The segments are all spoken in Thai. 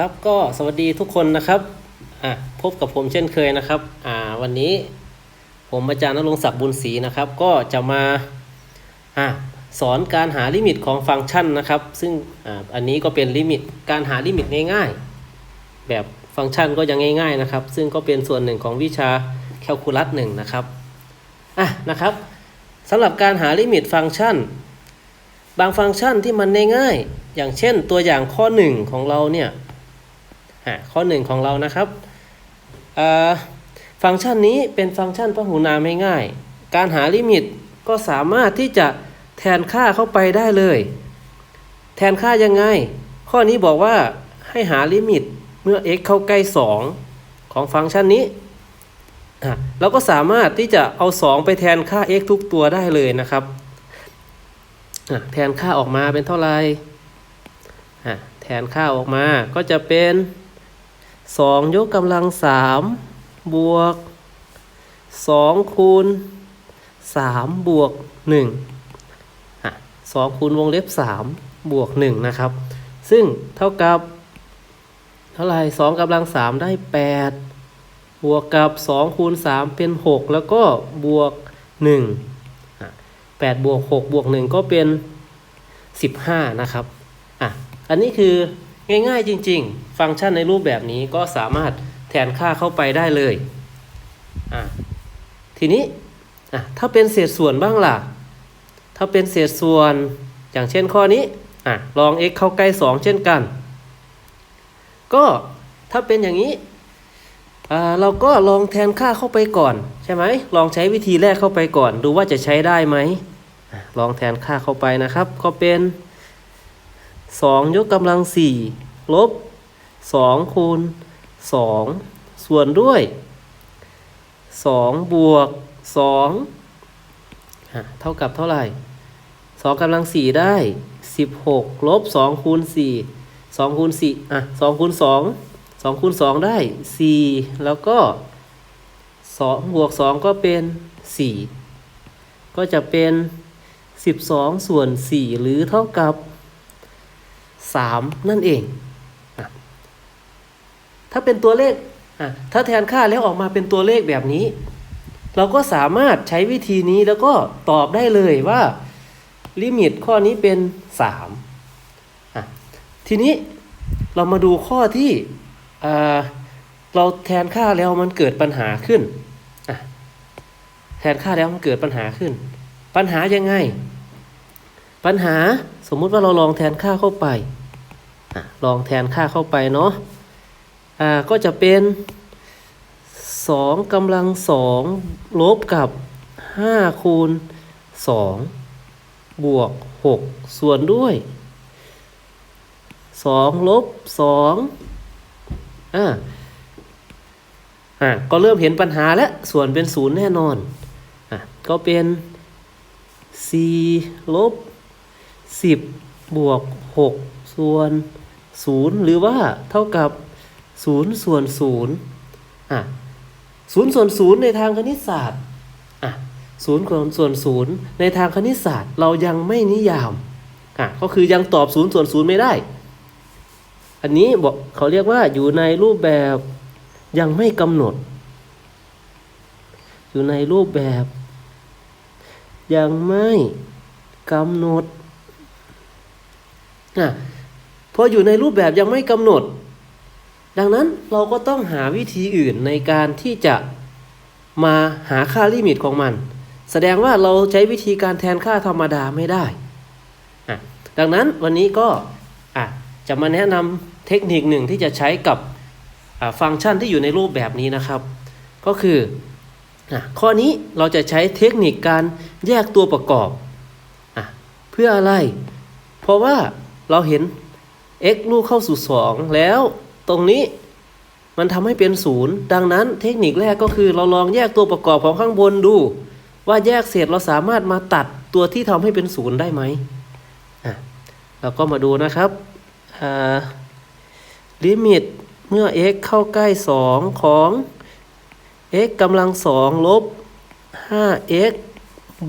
ครับก็สวัสดีทุกคนนะครับอะพบกับผมเช่นเคยนะครับอ่าวันนี้ผมอาจารย์นรงศักดิ์บุญศรีนะครับ ก็จะมาอะสอนการหาลิมิตของฟังก์ชันนะครับ ซึ่งอ่าอันนี้ก็เป็นลิมิตการหาลิมิตง่ายๆ แบบฟังก์ชันก็ยังง่าย ๆนะครับ ซึ่งก็เป็นส่วนหนึ่งของวิชาแคลคูลัสหนึ่งนะครับอะนะครับสำหรับการหาลิมิตฟังก์ชัน บางฟังก์ชันที่มันง่ายๆอย่างเช่นตัวอย่างข้อ 1 ของเราเนี่ย ข้อะข้อ1ของเรานะครับฟังก์ชันนี้เป็นฟังก์ชันพหูนามง่ายๆการหาลิมิตก็สามารถที่จะแทนค่าเข้าไปได้เลย แทนค่ายังไง ข้อนี้บอกว่าให้หาลิมิตเมื่อ x เข้าใกล้ 2 ของฟังก์ชันนี้เราก็สามารถที่จะเอา 2 ไปแทนค่า x ทุกตัวได้เลยนะครับ แทนค่าออกมาเป็นเท่าไหร่แทนค่าออกมาก็จะเป็น 2 ยกกำลัง 3 บวก 2 คูณ 3 บวก1อะ2คูณวงเล็บ 3 บวก 1 นะครับ ซึ่งเท่ากับ เท่าไหร่2กำลัง 3 ได้ 8 บวกกับ 2 คูณ 3 เป็น 6 แล้วก็บวก1อะ8บวก 6 บวก 1 ก็เป็น 15 นะครับอะอันนี้คือ ง่ายๆจริง ๆ ฟังก์ชันในรูปแบบนี้ก็สามารถแทนค่าเข้าไปได้เลยทีนี้ถ้าเป็นเศษส่วนบ้างล่ะ ถ้าเป็นเศษส่วนอย่างเช่นข้อนี้อลอง x เข้าใกล้ 2 เช่นกัน ก็ถ้าเป็นอย่างนี้เราก็ลองแทนค่าเข้าไปก่อน ใช่ไหมลองใช้วิธีแรกเข้าไปก่อน ดูว่าจะใช้ได้ไหมลองแทนค่าเข้าไปนะครับ ก็เป็น 2 ยกกำลัง 4 ลบ 2 คูณ 2 ส่วนด้วย 2 บวก2อะเท่ากับเท่าไหร่ 2กำลัง 4 ได้ 16 ลบ 2 คูณ 4 2คูณ4อะ2คูณ2 2คูณ2ได้ 4 แล้วก็ 2 บวก 2 ก็เป็น 4 ก็จะเป็น 12 ส่วน 4 หรือเท่ากับ 3 นั่นเองอะถ้าเป็นตัวเลขถ้าแทนค่าแล้วออกมาเป็นตัวเลขแบบนี้ เราก็สามารถใช้วิธีนี้แล้วก็ตอบได้เลยว่า ลิมิตข้อนี้เป็น3ทีนี้เรามาดูข้อที่อ่เราแทนค่าแล้วมันเกิดปัญหาขึ้น แทนค่าแล้วมันเกิดปัญหาขึ้น ปัญหายังไง ปัญหาสมมุติว่าเราลองแทนค่าเข้าไป ลองแทนค่าเข้าไปเนาะอ่าก็จะเป็น 2กำลัง2ลบกับ 5 คูณ 2 บวก 6 ส่วนด้วย 2 ลบ2อ่าอ่าก็เริ่มเห็นปัญหาแล้ว ส่วนเป็นศูนย์แน่นอนอะก็เป็น 4 ลบ 10 บวก 6 ส่วน 0 หรือว่าเท่ากับ 0 ส่วน0อะ0ส่วน0ในทางคณิตศาสตร์อะ0ส่วน0ในทางคณิตศาสตร์ เรายังไม่นิยามอะก็คือยังตอบ 0 ส่วน0ไม่ได้ อันนี้บอกเขาเรียกว่าอยู่ในรูปแบบยังไม่กำหนด อยู่ในรูปแบบ ยังไม่กำหนดอะ พออยู่ในรูปแบบยังไม่กำหนด ดังนั้นเราก็ต้องหาวิธีอื่นในการที่จะมาหาค่าลิมิตของมัน แสดงว่าเราใช้วิธีการแทนค่าธรรมดาไม่ได้ ดังนั้นวันนี้ก็จะมาแนะนำเทคนิคหนึ่งที่จะใช้กับฟังก์ชันที่อยู่ในรูปแบบนี้นะครับ ก็คืออข้อนี้เราจะใช้เทคนิคการแยกตัวประกอบอเพื่ออะไร เพราะว่าเราเห็น x ลูกเข้าสู่ 2 แล้ว ตรงนี้มันทำให้เป็นศูนย์ดังนั้นเทคนิคแรกก็คือเราลองแยกตัวประกอบของข้างบนดู ว่าแยกเศษเราสามารถมาตัดตัวที่ทำให้เป็นศูนย์ได้ไหมอะเราก็มาดูนะครับอ่าลิมิตเมื่อ x เข้าใกล้ 2 ของ x กำลังสองลบ 5x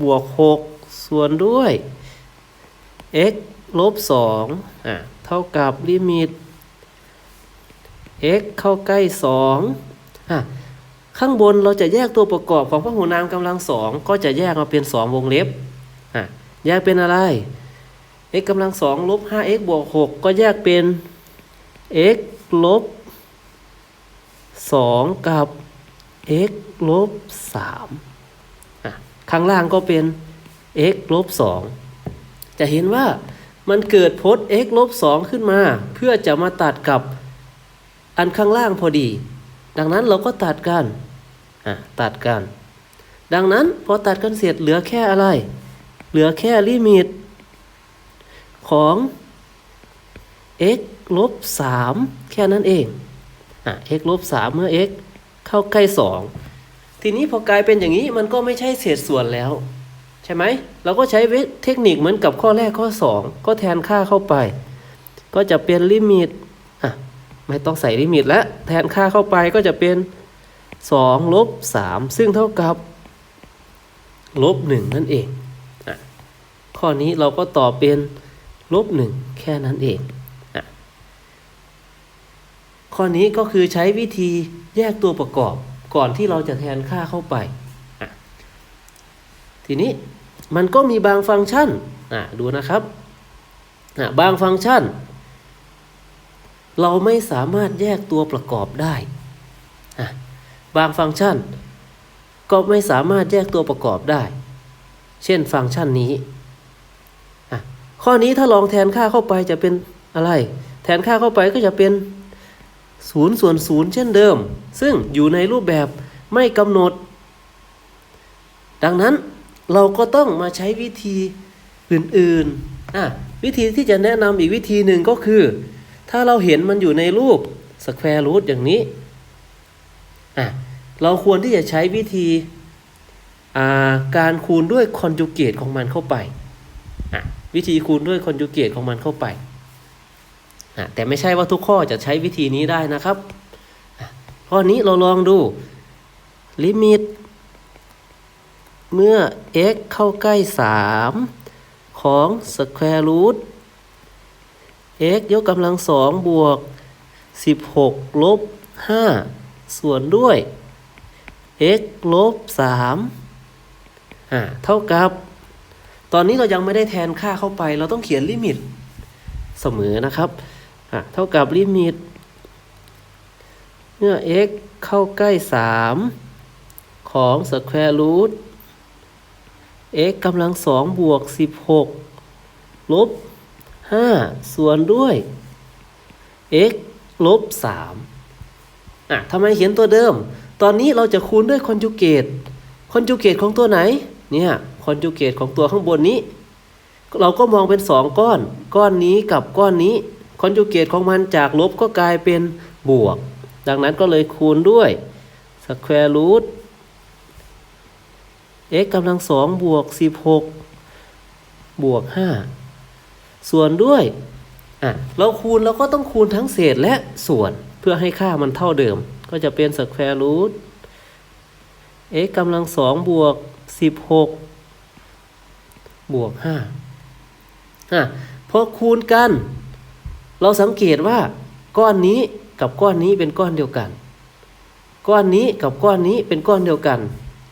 บวก 6 ส่วนด้วย x ลบ 2 อะ เท่ากับลิมิต x เข้าใกล้2อะข้างบนเราจะแยกตัวประกอบของพหุนามกำลังสองก็จะแยกมาเป็น 2 วงเล็บอะแยกเป็นอะไร x กำลังสองลบ 5x บวก 6 ก็แยกเป็น x ลบ 2 กับ x ลบ3อะข้างล่างก็เป็น x ลบ 2 จะเห็นว่า มันเกิดพจน์ x ลบ2ขึ้นมา เพื่อจะมาตัดกับอันข้างล่างพอดี ดังนั้นเราก็ตัดกันตัดกัน ดังนั้นพอตัดกันเสร็จเหลือแค่อะไร เหลือแค่ลิมิต ของ x ลบ3แค่นั้นเองอะ x ลบ3เมื่อ x เข้าใกล้ 2 ทีนี้พอกลายเป็นอย่างนี้มันก็ไม่ใช่เศษส่วนแล้ว ใช่ไหมเราก็ใช้เทคนิคเหมือนกับข้อแรกข้อ 2 ก็แทนค่าเข้าไป ก็จะเป็นลิมิตอะไม่ต้องใส่ลิมิตแล้วแทนค่าเข้าไปก็จะเป็น2ลบ3ซึ่งเท่ากับลบ1นั่นเองอะข้อนี้เราก็ตอบเป็นลบ1แค่นั้นเองอะข้อนี้ก็คือใช้วิธีแยกตัวประกอบก่อนที่เราจะแทนค่าเข้าไป ทีนี้ มันก็มีบางฟังก์ชันอะดูนะครับอะบางฟังก์ชัน เราไม่สามารถแยกตัวประกอบได้อะบางฟังก์ชัน ก็ไม่สามารถแยกตัวประกอบได้ เช่นฟังก์ชันนี้อะข้อนี้ถ้าลองแทนค่าเข้าไปจะเป็นอะไร แทนค่าเข้าไปก็จะเป็น0ส่วน0เช่นเดิม ซึ่งอยู่ในรูปแบบไม่กำหนด ดังนั้น เราก็ต้องมาใช้วิธีอื่นๆอะวิธีที่จะแนะนำอีกวิธีหนึ่งก็คือ ถ้าเราเห็นมันอยู่ในรูปสแควร์รูทอย่างนี้อะเราควรที่จะใช้วิธีการคูณด้วยคอนจูเกตของมันเข้าไปอะวิธีคูณด้วยคอนจูเกตของมันเข้าไปอะแต่ไม่ใช่ว่าทุกข้อจะใช้วิธีนี้ได้นะครับ ข้อนี้เราลองดูลิมิต เมื่อ x เข้าใกล้ 3 ของ square root x ยกกำลังสองบวก 16 ลบ 5 ส่วนด้วย x ลบ 3 อ่า เท่ากับ ตอนนี้เรายังไม่ได้แทนค่าเข้าไป เราต้องเขียนลิมิตเสมอนะครับ อ่าเท่ากับลิมิต เมื่อ x เข้าใกล้ 3 ของ square root x กำลังสองบวก16ลบ5ส่วนด้วย x ลบ3อะทำไมเขียนตัวเดิม ตอนนี้เราจะคูณด้วยคอนจูเกต คอนจูเกตของตัวไหน เนี่ย คอนจูเกตของตัวข้างบนนี้ เราก็มองเป็น2ก้อน ก้อนนี้กับก้อนนี้ คอนจูเกตของมันจากลบก็กลายเป็นบวก ดังนั้นก็เลยคูณด้วย square root x กำลังสองบวก16บวก5ส่วนด้วยอะเราคูณเราก็ต้องคูณทั้งเศษและส่วนเพื่อให้ค่ามันเท่าเดิม ก็จะเป็นสแควร์รูท x กำลังสองบวก16บวก5อะพอคูณกัน เราสังเกตว่าก้อนนี้กับก้อนนี้เป็นก้อนเดียวกัน ก้อนนี้กับก้อนนี้เป็นก้อนเดียวกัน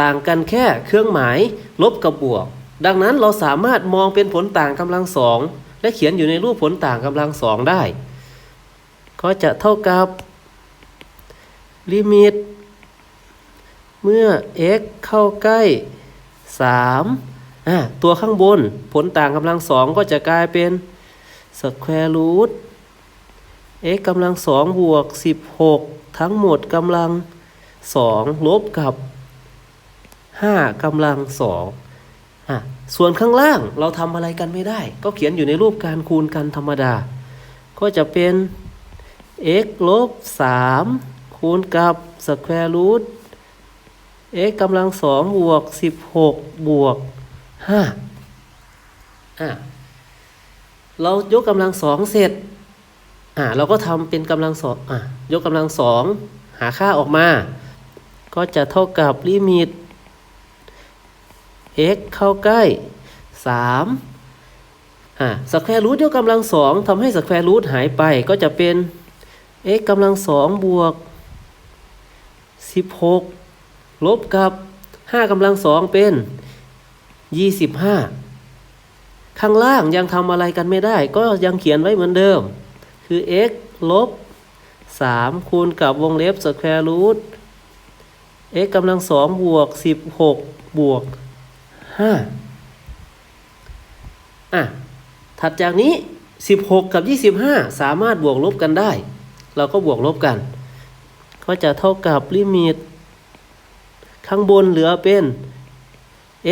ต่างกันแค่เครื่องหมาย ลบกับบวก ดังนั้นเราสามารถมองเป็นผลต่างกำลังสองและเขียนอยู่ในรูปผลต่างกำลังสองได้ ก็จะเท่ากับ ลิมิต เมื่อ x เข้าใกล้ 3 อะตัวข้างบนผลต่างกำลังสองก็จะกลายเป็น square root x กำลังสองบวก 16 ทั้งหมดกำลังสองลบกับ 5กำลังสองส่วนข้างล่างเราทำอะไรกันไม่ได้ ก็เขียนอยู่ในรูปการคูณกันธรรมดา ก็จะเป็น x ลบ3คูณกับ square root x กำลังสองบวก 16 บวก5อะเรายกกำลังสองเสร็จอะเราก็ทำเป็นกำลังสองอะยกกำลังสองหาค่าออกมา ก็จะเท่ากับลิมิต x เข้าใกล้ 3อ่าสแควร์รูทยกกำลังสองทำให้สแควร์รูทหายไปก็จะเป็น x กำลังสองบวกสิบหกลบกับห้ากำลังสองเป็นยี่สิบห้าข้างล่างยังทำอะไรกันไม่ได้ ก็ยังเขียนไว้เหมือนเดิม คือ x ลบสามคูณกับวงเล็บ square root x กำลังสองบวกสิบหกบวก ห้าอะ ถัดจากนี้ 16 กับ 25 สามารถบวกลบกันได้ เราก็บวกลบกัน ก็จะเท่ากับลิมิต ข้างบนเหลือเป็น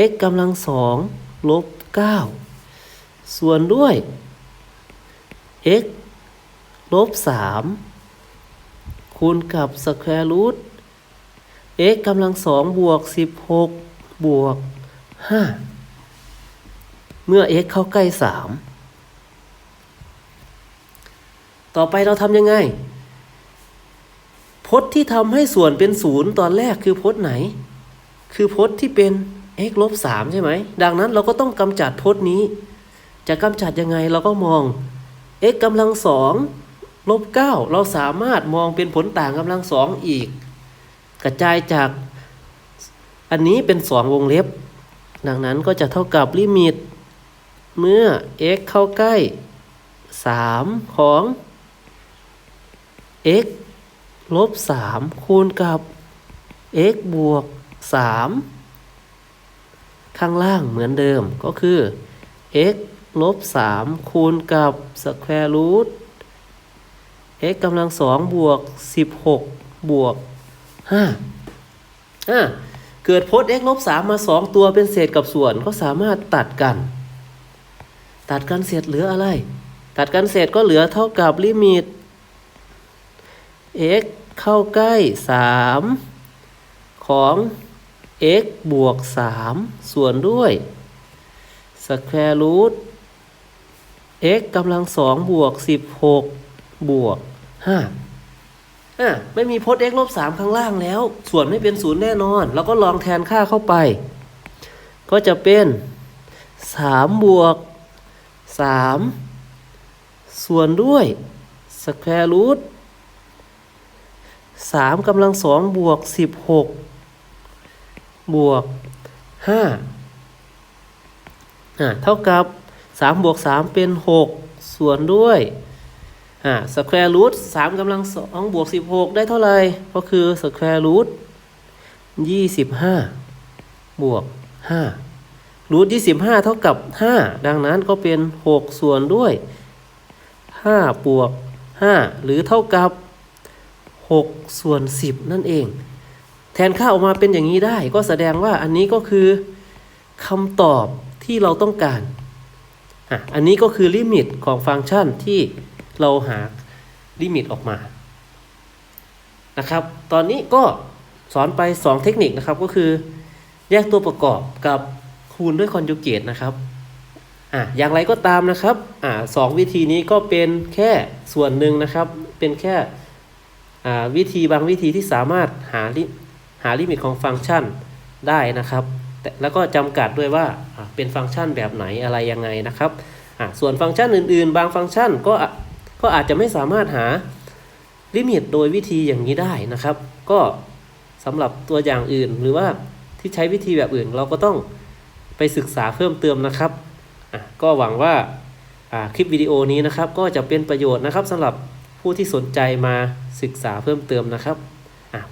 x กำลังสองลบ 9 ส่วนด้วย x ลบ 3 คูณกับ square root x กำลังสองบวก 16 บวก 5 เมื่อ x เข้าใกล้ 3 ต่อไปเราทำยังไง พจน์ที่ทำให้ส่วนเป็นศูนย์ตอนแรกคือพจน์ไหน คือพจน์ที่เป็น x ลบ3ใช่ไหม ดังนั้นเราก็ต้องกำจัดพจน์นี้ จะกำจัดยังไงเราก็มอง x กำลังสองลบ9เราสามารถมองเป็นผลต่างกำลังสองอีก กระจายจากอันนี้เป็น2วงเล็บ ดังนั้นก็จะเท่ากับลิมิต เมื่อ x เข้าใกล้ 3 ของ x ลบ 3 คูณกับ x บวก 3 ข้างล่างเหมือนเดิมก็คือ x ลบ 3 คูณกับ square root x กำลังสองบวก 16 บวก5อะ เกิดพจน์ x ลบ3มา 2 ตัวเป็นเศษกับส่วนก็สามารถตัดกัน ตัดกันเศษเหลืออะไร ตัดกันเศษก็เหลือเท่ากับลิมิต x เข้าใกล้ 3 ของ x บวก 3 ส่วนด้วย square root x กำลังสองบวก 16 บวก 5 อะไม่มีพจน์ x ลบ3ข้างล่างแล้ว ส่วนไม่เป็นศูนย์แน่นอนเราก็ลองแทนค่าเข้าไป ก็จะเป็น3บวก3ส่วนด้วย square root 3กำลังสองบวก16บหกบวก5อ่าเท่ากับ3บวก3เป็น6ส่วนด้วย อ่า square root 3กำลังสองบวก16ได้เท่าไหร่ ก็คือ square root 25บห้าบวก5รูท25เท่ากับ5ดังนั้นก็เป็น6ส่วนด้วย5บวก5หรือเท่ากับ6ส่วน10นั่นเอง แทนค่าออกมาเป็นอย่างนี้ได้ ก็แสดงว่าอันนี้ก็คือคำตอบที่เราต้องการอะอันนี้ก็คือลิมิตของฟังก์ชันที่ เราหาลิมิตออกมานะครับ ตอนนี้ก็สอนไป 2 เทคนิคนะครับก็คือแยกตัวประกอบกับคูณด้วยคอนจูเกตนะครับอะอย่างไรก็ตามนะครับอ่าสองวิธีนี้ก็เป็นแค่ส่วนหนึ่งนะครับ เป็นแค่อ่าวิธีบางวิธีที่สามารถหาลิหาลิมิตของฟังก์ชันได้นะครับแต่แล้วก็จำกัดด้วยว่าอ่าเป็นฟังก์ชันแบบไหนอะไรยังไงนะครับอ่าส่วนฟังก์ชันอื่น ๆ บางฟังก์ชันก็ ก็อาจจะไม่สามารถหาลิมิตโดยวิธีอย่างนี้ได้นะครับ ก็สำหรับตัวอย่างอื่นหรือว่าที่ใช้วิธีแบบอื่นเราก็ต้องไปศึกษาเพิ่มเติมนะครับก็หวังว่าคลิปวิดีโอนี้นะครับก็จะเป็นประโยชน์นะครับสำหรับผู้ที่สนใจมาศึกษาเพิ่มเติมนะครับ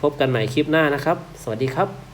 พบกันใหม่คลิปหน้านะครับ สวัสดีครับ